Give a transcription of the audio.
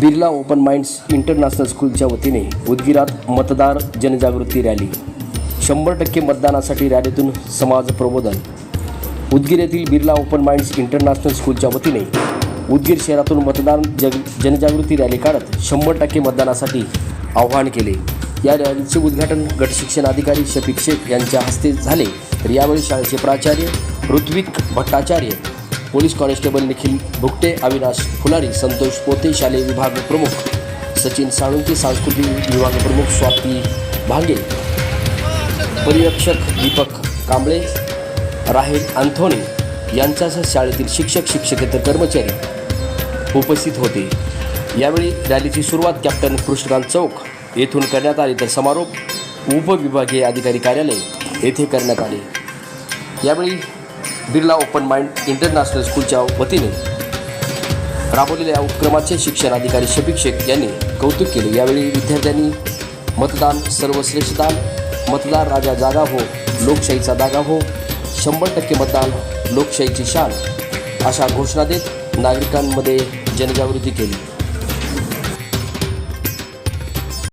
Birla open minds international स्कूलच्या वतीने उदगिरात मतदार जनजागृती रॅली. शंभर टक्के मतदानासाठी रॅलीतून समाज प्रबोधन. उदगीर येथील बिर्ला ओपन माइंड्स इंटरनॅशनल स्कूलच्या वतीने उदगीर शहरातून मतदान जग जनजागृती रॅली काढत शंभर टक्के मतदानासाठी आवाहन केले. या रॅलीचे उद्घाटन गट शिक्षण अधिकारी शफीक शेख यांच्या हस्ते झाले. तर यावेळी शाळेचे प्राचार्य ऋत्विक भट्टाचार्य पोलीस कॉन्स्टेबल निखिल भुकटे अविनाश फुलारी संतोष पोते शालेय विभाग प्रमुख सचिन साळुंके सांस्कृतिक विभाग प्रमुख स्वाती भांगे परिरक्षक दीपक कांबळे राहेल अँथोनी यांच्यासह शाळेतील शिक्षक शिक्षकेतर कर्मचारी उपस्थित होते यावेळी रॅलीची सुरुवात कॅप्टन कृष्णकांत चौक येथून करण्यात आली तर समारोप उपविभागीय अधिकारी कार्यालय येथे करण्यात आले यावेळी बिर्ला ओपन माइंड इंटरनॅशनल स्कूलच्या वतीने राबवलेल्या या उपक्रमाचे शिक्षण अधिकारी शफिक शेख यांनी कौतुक केले. यावेळी विद्यार्थ्यांनी मतदान सर्वश्रेष्ठदान मतदार राजा जागा हो लोकशाहीचा जागा हो शंभर टक्के मतदान लोकशाहीची शान अशा घोषणा देत नागरिकांमध्ये जनजागृती केली.